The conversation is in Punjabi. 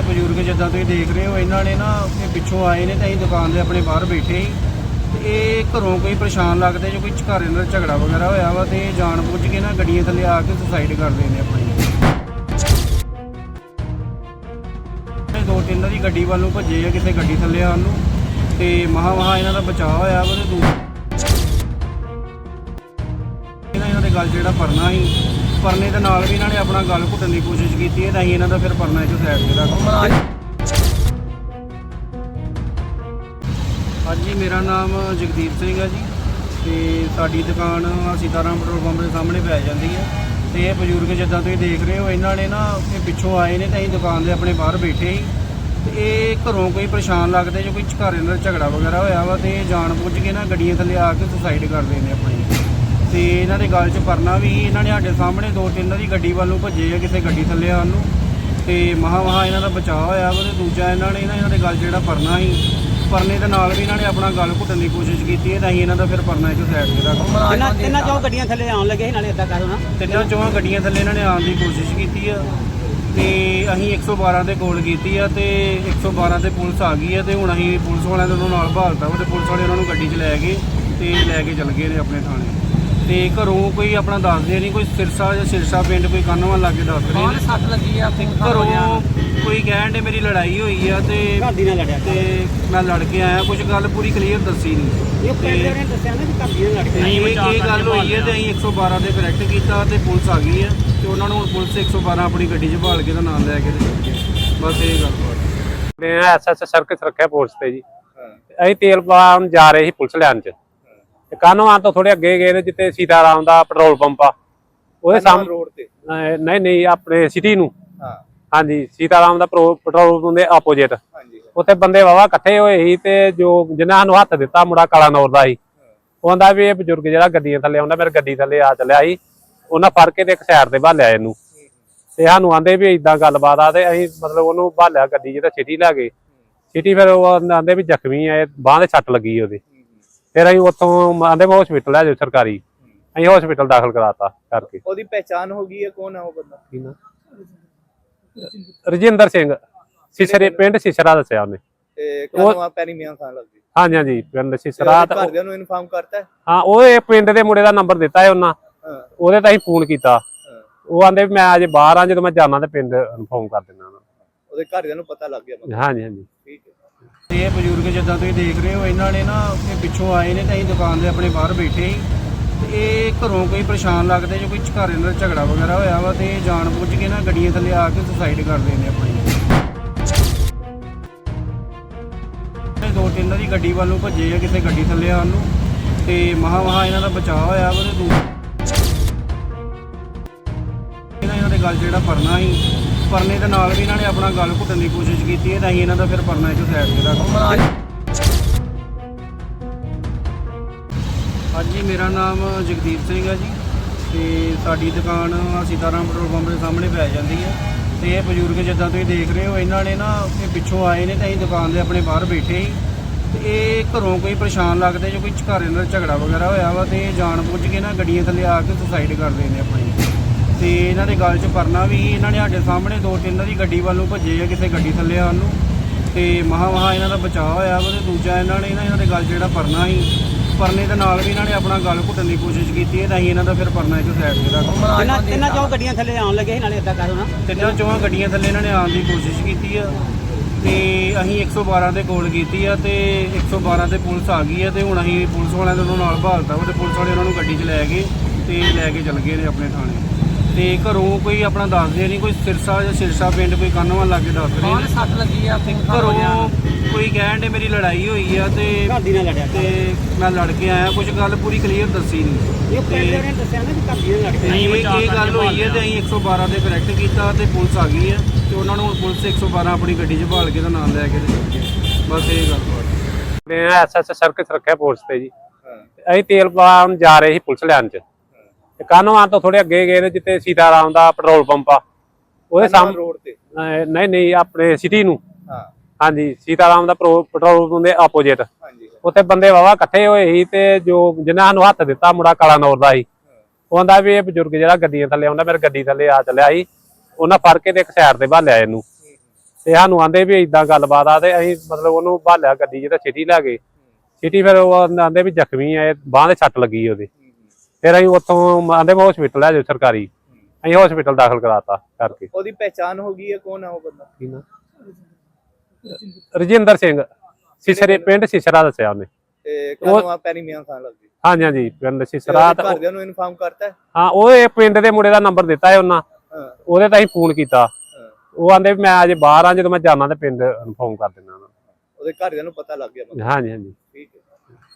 ਇਹ ਬਜ਼ੁਰਗ ਜਿੱਦਾਂ ਤੁਸੀਂ ਦੇਖ ਰਹੇ ਹੋ, ਇਹਨਾਂ ਨੇ ਨਾ ਇਹ ਪਿੱਛੋਂ ਆਏ ਨੇ ਤੇ ਅਸੀਂ ਦੁਕਾਨ ਦੇ ਆਪਣੇ ਬਾਹਰ ਬੈਠੇ ਸੀ। ਤੇ ਇਹ ਘਰੋਂ ਕੋਈ ਪਰੇਸ਼ਾਨ ਲੱਗਦੇ ਜੋ ਕੋਈ ਘਰ ਇਹਨਾਂ ਦਾ ਝਗੜਾ ਵਗੈਰਾ ਹੋਇਆ ਵਾ ਤੇ ਇਹ ਜਾਣ ਬੁੱਝ ਕੇ ਨਾ ਗੱਡੀਆਂ ਥੱਲੇ ਆ ਕੇ ਸੁਸਾਈਡ ਕਰਦੇ ਨੇ ਆਪਣੀ। ਇਹ ਦੋ ਤਿੰਨ ਦੀ ਗੱਡੀ ਵੱਲ ਨੂੰ ਭੱਜੇ ਆ ਕਿਸੇ ਗੱਡੀ ਥੱਲੇ ਆਉਣ ਨੂੰ। ਤੇ ਮਹਾ ਮਹਾ ਇਹਨਾਂ ਦਾ ਬਚਾਅ ਹੋਇਆ ਵਾ ਤੇ ਦੂ ਇਹਨਾਂ ਇਹਨਾਂ ਦੇ ਗੱਲ ਜਿਹੜਾ ਪਰਨਾ ਸੀ ਪਰਨੇ ਦੇ ਨਾਲ ਵੀ ਇਹਨਾਂ ਨੇ ਆਪਣਾ ਗੱਲ ਘੁੱਟਣ ਦੀ ਕੋਸ਼ਿਸ਼ ਕੀਤੀ ਹੈ ਤਾਂ ਅਸੀਂ ਇਹਨਾਂ ਦਾ ਫਿਰ ਪਰਨਾ ਇੱਕ ਸਾਈਡ ਤੇ ਰੱਖ ਹਾਂਜੀ। ਮੇਰਾ ਨਾਮ ਜਗਦੀਪ ਸਿੰਘ ਹੈ ਜੀ ਤੇ ਸਾਡੀ ਦੁਕਾਨ ਸੀਤਾਰਾਮ ਪੈਟਰੋਲ ਪੰਪ ਦੇ ਸਾਹਮਣੇ ਪੈ ਜਾਂਦੀ ਹੈ। ਤੇ ਇਹ ਬਜ਼ੁਰਗ ਜਿੱਦਾਂ ਤੁਸੀਂ ਦੇਖ ਰਹੇ ਹੋ ਇਹਨਾਂ ਨੇ ਨਾ ਇਹ ਪਿੱਛੋਂ ਆਏ ਨੇ ਤੇ ਅਸੀਂ ਦੁਕਾਨ ਦੇ ਆਪਣੇ ਬਾਹਰ ਬੈਠੇ ਸੀ। ਤੇ ਇਹ ਘਰੋਂ ਕੋਈ ਪਰੇਸ਼ਾਨ ਲੱਗਦੇ ਜੋ ਕੋਈ ਘਰ ਇਹਨਾਂ ਦਾ ਝਗੜਾ ਵਗੈਰਾ ਹੋਇਆ ਵਾ ਤੇ ਜਾਣ ਬੁੱਝ ਕੇ ਨਾ ਗੱਡੀਆਂ ਥੱਲੇ ਆ ਕੇ ਸੁਸਾਈਡ ਕਰਦੇ ਨੇ ਆਪਣੀ। ਤੇ ਇਹਨਾਂ ਦੇ ਗੱਲ 'ਚ ਪਰਨਾ ਵੀ। ਇਹਨਾਂ ਨੇ ਸਾਡੇ ਸਾਹਮਣੇ ਦੋ ਤਿੰਨ ਦੀ ਗੱਡੀ ਵੱਲ ਨੂੰ ਭੱਜੇ ਆ ਕਿਸੇ ਗੱਡੀ ਥੱਲੇ ਆਉਣ ਨੂੰ। ਤੇ ਮਹਾ ਮਹਾ ਇਹਨਾਂ ਦਾ ਬਚਾਅ ਹੋਇਆ ਵਾ ਤੇ ਦੂਜਾ ਇਹਨਾਂ ਨੇ ਨਾ ਇਹਨਾਂ ਦੇ ਗੱਲ 'ਚ ਜਿਹੜਾ ਪਰਨਾ ਸੀ ਪਰਨੇ ਦੇ ਨਾਲ ਵੀ ਇਹਨਾਂ ਨੇ ਆਪਣਾ ਗੱਲ ਘੁੱਟਣ ਦੀ ਕੋਸ਼ਿਸ਼ ਕੀਤੀ ਹੈ ਤਾਂ ਅਸੀਂ ਇਹਨਾਂ ਦਾ ਫਿਰ ਪਰਨਾ ਇੱਕ ਸਾਈਡ ਤੇ ਰੱਖ ਤਿੰਨਾਂ ਚੋਂ ਗੱਡੀਆਂ ਥੱਲੇ ਆਉਣ ਲੱਗੇ ਸੀ ਨਾਲੇ ਏਦਾਂ ਕਰੋ ਨਾ ਤਿੰਨਾਂ ਚੋਹਾਂ ਗੱਡੀਆਂ ਥੱਲੇ ਇਹਨਾਂ ਨੇ ਆਉਣ ਦੀ ਕੋਸ਼ਿਸ਼ ਕੀਤੀ ਆ। ਤੇ ਅਸੀਂ 112 ਤੇ ਕਾਲ ਕੀਤੀ ਆ ਤੇ 112 ਤੇ ਪੁਲਿਸ ਆ ਗਈ ਆ ਤੇ ਹੁਣ ਅਸੀਂ ਪੁਲਿਸ ਵਾਲਿਆਂ ਦੇ ਉਹਨਾਂ ਨਾਲ ਭਾਲਤਾ ਵਾ ਤੇ ਪੁਲਿਸ ਵਾਲੇ ਉਹਨਾਂ ਨੂੰ ਗੱਡੀ 'ਚ ਲੈ ਗਏ ਤੇ ਲੈ ਕੇ ਚਲ ਗਏ ਨੇ ਆਪਣੇ ਥਾਣੇ। ਤੇ ਘਰੋਂ ਕੋਈ ਆਪਣਾ ਦੱਸਦੇ ਨਹੀਂ ਕੋਈ ਸਿਰਸਾ ਜਾਂ ਸਿਰਸਾ ਪਿੰਡ ਕੋਈ ਕਾਨੋਂ ਲੱਗੇ ਦੱਸ ਰਹੇ ਨੇ ਸੱਟ ਲੱਗੀ ਆ ਤੇ ਘਰੋਂ ਕੋਈ ਕਹਿਣ ਦੇ ਮੇਰੀ ਲੜਾਈ ਹੋਈ ਆ ਤੇ ਘਰ ਦੀ ਨਾਲ ਲੜਿਆ ਤੇ ਮੈਂ ਲੜ ਕੇ ਆਇਆ ਕੁਝ ਗੱਲ ਪੂਰੀ ਕਲੀਅਰ ਦੱਸੀ ਨਹੀਂ ਇਹ ਪਿੰਡ ਦੇ ਨੇ ਦੱਸਿਆ ਨਾ ਕਿ ਘਰ ਦੀ ਨਾਲ ਲੜ ਤੇ ਗਏ ਇਹ ਇਹ ਗੱਲ ਹੋਈ ਹੈ ਤੇ ਅਸੀਂ 112 ਤੇ ਕਰੈਕਟ ਕੀਤਾ ਤੇ ਪੁਲਿਸ ਆ ਗਈ ਹੈ ਤੇ ਉਹਨਾਂ ਨੂੰ ਪੁਲਿਸ 112 ਆਪਣੀ ਗੱਡੀ 'ਚ ਭਾਲ ਕੇ ਤਾਂ ਨਾਲ ਲੈ ਕੇ ਤੇ ਗਏ ਬਸ ਇਹ ਗੱਲ ਬਾਤ ਨੇ ਐਸਐਸ ਸਰਕਸ ਰੱਖਿਆ ਪੁਲਿਸ ਤੇ ਜੀ ਅਸੀਂ ਤੇਲ ਪਾਉਣ ਜਾ ਰਹੇ ਸੀ ਪੁਲਿਸ ਲੈਣ ਚ ਤੇ ਕਾਨੋਂ ਤੋਂ ਥੋੜੇ ਅੱਗੇ ਗਏ ਨੇ ਜਿੱਥੇ ਸੀਤਾਰਾਮ ਦਾ ਪੈਟਰੋਲ ਪੰਪ ਆ। ਉਹਦੇ ਸਾਹਮਣੇ ਰੋਡ ਤੇ? ਨਹੀਂ ਨਹੀਂ ਆਪਣੇ ਸਿਟੀ ਨੂੰ। ਹਾਂ। ਹਾਂਜੀ ਸੀਤਾਰਾਮ ਦਾ ਪੈਟਰੋਲ ਪੰਪ ਦੇ ਆਪੋਜੀਟ ਹਾਂਜੀ। ਉੱਥੇ ਬੰਦੇ ਵਾਵਾ ਇਕੱਠੇ ਹੋਏ ਸੀ ਤੇ ਜੋ ਜਿਨ੍ਹਾਂ ਨੂੰ ਹੱਥ ਦਿੱਤਾ ਮੁੰਡਾ ਕਾਲਾ ਨੌਰ ਦਾ ਸੀ। ਉਹ ਆਂਦਾ ਵੀ ਇਹ ਬਜ਼ੁਰਗ ਜਿਹੜਾ ਗੱਡੀਆਂ ਥੱਲੇ ਆਉਂਦਾ ਮੇਰੇ ਗੱਡੀ ਥੱਲੇ ਆ ਚੱਲਿਆ ਸੀ। ਉਹਨਾਂ ਫੜ ਕੇ ਤੇ ਇੱਕ ਸਾਈਡ ਤੇ ਭਾਲਿਆ ਇਹਨੂੰ। ਤੇ ਸਾਨੂੰ ਆਂਦੇ ਵੀ ਇਦਾਂ ਗੱਲਬਾਤ ਆ ਤੇ ਅਸੀਂ ਮਤਲਬ ਉਹਨੂੰ ਭਾਲਿਆ ਗੱਡੀ ਤੇ ਸਿਟੀ ਲੈ ਗਏ। ਸਿਟੀ ਫਿਰ ਉਹ ਆਂਦੇ ਵੀ ਜ਼ਖਮੀ ਆ ਬਾਹ ਦੇ ਸੱਟ ਲੱਗੀ ਉਹਦੇ। ਫਿਰ ਅਸੀਂ ਉੱਥੋਂ ਆਂਦੇ ਵੀ ਹਸਪੀਟਲ ਲੈ ਜਾਓ ਸਰਕਾਰੀ। ਅਸੀਂ ਹਸਪੀਟਲ ਦਾਖਲ ਕਰਾਤਾ ਕਰਕੇ। ਉਹਦੀ ਪਹਿਚਾਨ ਹੋ ਗਈ ਹੈ ਕੌਣ ਹੈ ਉਹ ਬੰਦਾ? ਕੀ ਨਾਂ? ਰਜਿੰਦਰ ਸਿੰਘ। ਸਿਸਰੇ ਪਿੰਡ ਸਿਸਰਾ ਦੱਸਿਆ ਉਹਨੇ। ਤੇ ਕਦੋਂ ਆ ਪੈਰੀ ਮੀਆਂ ਖਾਨ ਲੱਗਦੀ ਹਾਂਜੀ ਹਾਂਜੀ ਪਿੰਡ ਤੇ ਸਿਸਰਾ ਉਹਦੇ ਘਰਦਿਆਂ ਨੂੰ ਇਨਫਾਰਮ ਕਰਤਾ ਹੈ? ਹਾਂ ਉਹ ਇਹ ਪਿੰਡ ਦੇ ਮੁੰਡੇ ਦਾ ਨੰਬਰ ਦਿੱਤਾ ਹੈ ਉਹਨਾਂ। ਹਾਂ। ਉਹਦੇ ਤਾਂ ਅਸੀਂ ਫੋਨ ਕੀਤਾ। ਹਾਂ। ਉਹ ਆਂਦੇ ਵੀ ਮੈਂ ਅਜੇ ਬਾਹਰ ਆ ਜਦੋਂ ਮੈਂ ਜਾਣਾ ਤੇ ਪਿੰਡ ਇਨਫੋਰਮ ਕਰ ਦਿੰਦਾ ਉਹਦੇ ਘਰਦਿਆਂ ਨੂੰ ਪਤਾ ਲੱਗ ਗਿਆ ਹਾਂਜੀ ਹਾਂਜੀ। ਠੀਕ ਹੈ। ਤੇ ਇਹ ਬਜ਼ੁਰਗ ਜਿੱਦਾਂ ਤੁਸੀਂ ਦੇਖ ਰਹੇ ਹੋ, ਇਹਨਾਂ ਨੇ ਨਾ ਇਹ ਪਿੱਛੋਂ ਆਏ ਨੇ ਤਾਂ ਅਸੀਂ ਦੁਕਾਨ ਦੇ ਆਪਣੇ ਬਾਹਰ ਬੈਠੇ ਸੀ। ਤੇ ਇਹ ਘਰੋਂ ਕੋਈ ਪਰੇਸ਼ਾਨ ਲੱਗਦੇ ਜੋ ਕੋਈ ਘਰ ਇਹਨਾਂ ਦਾ ਝਗੜਾ ਵਗੈਰਾ ਹੋਇਆ ਵਾ ਤੇ ਇਹ ਜਾਣ ਬੁੱਝ ਕੇ ਨਾ ਗੱਡੀਆਂ ਥੱਲੇ ਆ ਕੇ ਸੁਸਾਈਡ ਕਰਦੇ ਨੇ ਆਪਣੀ। ਇਹ ਦੋ ਤਿੰਨ ਦੀ ਗੱਡੀ ਵੱਲ ਨੂੰ ਭੱਜੇ ਆ ਕਿਸੇ ਗੱਡੀ ਥੱਲੇ ਆਉਣ ਨੂੰ ਤੇ ਮਹਾ ਮਹਾ ਇਹਨਾਂ ਦਾ ਬਚਾਅ ਹੋਇਆ ਵਾ ਤੇ ਦੂ ਇਹਨਾਂ ਦੇ ਗੱਲ ਜਿਹੜਾ ਪਰਨਾ ਸੀ ਪਰਨੇ ਦੇ ਨਾਲ ਵੀ ਇਹਨਾਂ ਨੇ ਆਪਣਾ ਗੱਲ ਘੁੱਟਣ ਦੀ ਕੋਸ਼ਿਸ਼ ਕੀਤੀ ਹੈ ਤਾਂ ਅਸੀਂ ਇਹਨਾਂ ਦਾ ਫਿਰ ਪਰਨਾ ਇੱਕ ਸਾਈਡ ਤੇ ਰੱਖ ਹਾਂਜੀ। ਮੇਰਾ ਨਾਮ ਜਗਦੀਪ ਸਿੰਘ ਹੈ ਜੀ ਤੇ ਸਾਡੀ ਦੁਕਾਨ ਸੀਤਾਰਾਮ ਪੈਟਰੋਲ ਪੰਪ ਦੇ ਸਾਹਮਣੇ ਪੈ ਜਾਂਦੀ ਹੈ। ਤੇ ਇਹ ਬਜ਼ੁਰਗ ਜਿੱਦਾਂ ਤੁਸੀਂ ਦੇਖ ਰਹੇ ਹੋ ਇਹਨਾਂ ਨੇ ਨਾ ਇਹ ਪਿੱਛੋਂ ਆਏ ਨੇ ਤੇ ਅਸੀਂ ਦੁਕਾਨ ਦੇ ਆਪਣੇ ਬਾਹਰ ਬੈਠੇ ਸੀ। ਤੇ ਇਹ ਘਰੋਂ ਕੋਈ ਪਰੇਸ਼ਾਨ ਲੱਗਦੇ ਜੋ ਕੋਈ ਘਰ ਇਹਨਾਂ ਦਾ ਝਗੜਾ ਵਗੈਰਾ ਹੋਇਆ ਵਾ ਤੇ ਇਹ ਜਾਣ ਬੁੱਝ ਕੇ ਨਾ ਗੱਡੀਆਂ ਥੱਲੇ ਆ ਕੇ ਸੁਸਾਈਡ ਕਰਦੇ ਨੇ ਆਪਣੀ। ਤੇ ਇਹਨਾਂ ਦੇ ਗੱਲ 'ਚ ਪਰਨਾ ਵੀ। ਇਹਨਾਂ ਨੇ ਸਾਡੇ ਸਾਹਮਣੇ ਦੋ ਤਿੰਨ ਦੀ ਗੱਡੀ ਵੱਲ ਨੂੰ ਭੱਜੇ ਆ ਕਿਸੇ ਗੱਡੀ ਥੱਲੇ ਆਉਣ ਨੂੰ। ਤੇ ਮਹਾ ਮਹਾ ਇਹਨਾਂ ਦਾ ਬਚਾਅ ਹੋਇਆ ਵਾ ਤੇ ਦੂਜਾ ਇਹਨਾਂ ਨੇ ਨਾ ਇਹਨਾਂ ਦੇ ਗੱਲ 'ਚ ਜਿਹੜਾ ਪਰਨਾ ਸੀ ਪਰਨੇ ਦੇ ਨਾਲ ਵੀ ਇਹਨਾਂ ਨੇ ਆਪਣਾ ਗੱਲ ਘੁੱਟਣ ਦੀ ਕੋਸ਼ਿਸ਼ ਕੀਤੀ ਹੈ ਤਾਂ ਅਸੀਂ ਇਹਨਾਂ ਦਾ ਫਿਰ ਪਰਨਾ ਇੱਕ ਸਾਈਡ ਤੇ ਰੱਖ ਤਿੰਨਾਂ ਚੋਂ ਗੱਡੀਆਂ ਥੱਲੇ ਆਉਣ ਲੱਗੇ ਸੀ ਨਾਲੇ ਏਦਾਂ ਕਰੋ ਨਾ ਤਿੰਨਾਂ ਚੋਹਾਂ ਗੱਡੀਆਂ ਥੱਲੇ ਇਹਨਾਂ ਨੇ ਆਉਣ ਦੀ ਕੋਸ਼ਿਸ਼ ਕੀਤੀ ਆ। ਤੇ ਅਸੀਂ 112 ਤੇ ਕਾਲ ਕੀਤੀ ਆ ਤੇ 112 ਤੇ ਪੁਲਿਸ ਆ ਗਈ ਆ ਤੇ ਹੁਣ ਅਸੀਂ ਪੁਲਿਸ ਵਾਲਿਆਂ ਦੇ ਨਾਲ ਭਾਲਤਾ ਵਾ ਤੇ ਪੁਲਿਸ ਵਾਲੇ ਉਹਨਾਂ ਨੂੰ ਗੱਡੀ 'ਚ ਲੈ ਗਏ ਤੇ ਲੈ ਕੇ ਚਲ ਗਏ ਨੇ ਆਪਣੇ ਥਾਣੇ। ਤੇ ਘਰੋਂ ਕੋਈ ਆਪਣਾ ਦੱਸਦੇ ਨਹੀਂ ਕੋਈ ਸਿਰਸਾ ਜਾਂ ਸਿਰਸਾ ਪਿੰਡ ਕੋਈ ਕਾਨੋਂ ਲੱਗੇ ਦੱਸ ਰਹੇ ਨੇ ਸੱਟ ਲੱਗੀ ਆ ਤੇ ਘਰੋਂ ਕੋਈ ਕਹਿਣ ਦੇ ਮੇਰੀ ਲੜਾਈ ਹੋਈ ਆ ਤੇ ਘਰ ਦੀ ਨਾਲ ਲੜਿਆ ਤੇ ਮੈਂ ਲੜ ਕੇ ਆਇਆ ਕੁਝ ਗੱਲ ਪੂਰੀ ਕਲੀਅਰ ਦੱਸੀ ਨਹੀਂ ਇਹ ਪਿੰਡ ਦੇ ਨੇ ਦੱਸਿਆ ਨਾ ਕਿ ਘਰ ਦੀ ਨਾਲ ਲੜ ਤੇ ਗਏ ਇਹ ਇਹ ਗੱਲ ਹੋਈ ਹੈ ਤੇ ਅਸੀਂ 112 ਤੇ ਕਰੈਕਟ ਕੀਤਾ ਤੇ ਪੁਲਿਸ ਆ ਗਈ ਹੈ ਤੇ ਉਹਨਾਂ ਨੂੰ ਪੁਲਿਸ 112 ਆਪਣੀ ਗੱਡੀ 'ਚ ਭਾਲ ਕੇ ਤਾਂ ਨਾਲ ਲੈ ਕੇ ਤੇ ਚੱਲ ਗਏ ਬਸ ਇਹ ਗੱਲ ਬਾਤ ਨੇ ਐਸਐਸ ਸਰਕਸ ਰੱਖਿਆ ਪੁਲਿਸ ਤੇ ਜੀ ਅਸੀਂ ਤੇਲ ਪਾਉਣ ਜਾ ਰਹੇ ਸੀ ਪੁਲਿਸ ਲੈਣ ਚ ਤੇ ਕਾਨੋਂ ਤੋਂ ਥੋੜੇ ਅੱਗੇ ਗਏ ਨੇ ਜਿੱਥੇ ਸੀਤਾਰਾਮ ਦਾ ਪੈਟਰੋਲ ਪੰਪ ਆ। ਉਹਦੇ ਸਾਹਮਣੇ ਰੋਡ ਤੇ? ਨਹੀਂ ਨਹੀਂ ਆਪਣੇ ਸਿਟੀ ਨੂੰ। ਹਾਂ। ਹਾਂਜੀ ਸੀਤਾਰਾਮ ਦਾ ਪੈਟਰੋਲ ਪੰਪ ਦੇ ਆਪੋਜੀਟ ਹਾਂਜੀ ਉੱਥੇ ਬੰਦੇ ਵਾਵਾ ਇਕੱਠੇ ਹੋਏ ਸੀ ਤੇ ਜੋ ਜਿਨ੍ਹਾਂ ਨੂੰ ਹੱਥ ਦਿੱਤਾ ਮੁੰਡਾ ਕਾਲਾ ਨੌਰ ਦਾ ਸੀ। ਉਹ ਆਂਦਾ ਵੀ ਇਹ ਬਜ਼ੁਰਗ ਜਿਹੜਾ ਗੱਡੀਆਂ ਥੱਲੇ ਆਉਂਦਾ ਮੇਰੇ ਗੱਡੀ ਥੱਲੇ ਆ ਚੱਲਿਆ ਸੀ। ਉਹਨਾਂ ਫੜ ਕੇ ਤੇ ਇੱਕ ਸਾਈਡ ਤੇ ਭਾਲਿਆ ਇਹਨੂੰ। ਤੇ ਸਾਨੂੰ ਆਂਦੇ ਵੀ ਇਦਾਂ ਗੱਲਬਾਤ ਆ ਤੇ ਅਸੀਂ ਮਤਲਬ ਉਹਨੂੰ ਭਾਲਿਆ ਗੱਡੀ ਤੇ ਸਿਟੀ ਲੈ ਗਏ। ਸਿਟੀ ਫਿਰ ਉਹ ਆਂਦੇ ਵੀ ਜ਼ਖਮੀ ਆ ਬਾਹ ਦੇ ਸੱਟ ਲੱਗੀ ਉਹਦੇ। ਫਿਰ ਅਸੀਂ ਉੱਥੋਂ ਆਂਦੇ ਵੀ ਹਸਪੀਟਲ ਲੈ ਜਾਓ ਸਰਕਾਰੀ। ਅਸੀਂ ਹਸਪੀਟਲ ਦਾਖਲ ਕਰਾਤਾ ਕਰਕੇ। ਉਹਦੀ ਪਹਿਚਾਨ ਹੋ ਗਈ ਹੈ ਕੌਣ ਹੈ ਉਹ ਬੰਦਾ? ਕੀ ਨਾਂ? ਰਜਿੰਦਰ ਸਿੰਘ। ਸਿਸਰੇ ਪਿੰਡ ਸਿਸਰਾ ਦੱਸਿਆ ਉਹਨੇ। ਤੇ ਕਦੋਂ ਆ ਪੈਰੀ ਮੀਆਂ ਖਾਨ ਲੱਗੀ ਹਾਂਜੀ ਹਾਂਜੀ ਪਿੰਡ ਸਿਸਰਾ ਤੇ- ਘਰਦਿਆਂ ਨੂੰ ਇਨਫਾਰਮ ਕਰਤਾ ਹੈ? ਹਾਂ ਉਹ ਇਹ ਪਿੰਡ ਦੇ ਮੁੰਡੇ ਦਾ ਨੰਬਰ ਦਿੱਤਾ ਹੈ ਉਹਨਾਂ। ਹਾਂ। ਉਹਦੇ ਤਾਂ ਅਸੀਂ ਫੋਨ ਕੀਤਾ। ਹਾਂ। ਉਹ ਆਂਦੇ ਵੀ ਮੈਂ ਅਜੇ ਬਾਹਰ ਆ ਜਦੋਂ ਮੈਂ ਜਾਣਾ ਤੇ ਪਿੰਡ ਇਨਫੋਰਮ ਕਰ ਦਿੰਦਾ ਉਹਨਾਂ ਉਹਦੇ ਘਰਦਿਆਂ ਨੂੰ ਪਤਾ ਲੱਗ ਗਿਆ ਬੰਦਾ। ਨੂੰ। ਹਾਂਜੀ ਹਾਂਜੀ। ਠੀਕ ਹੈ।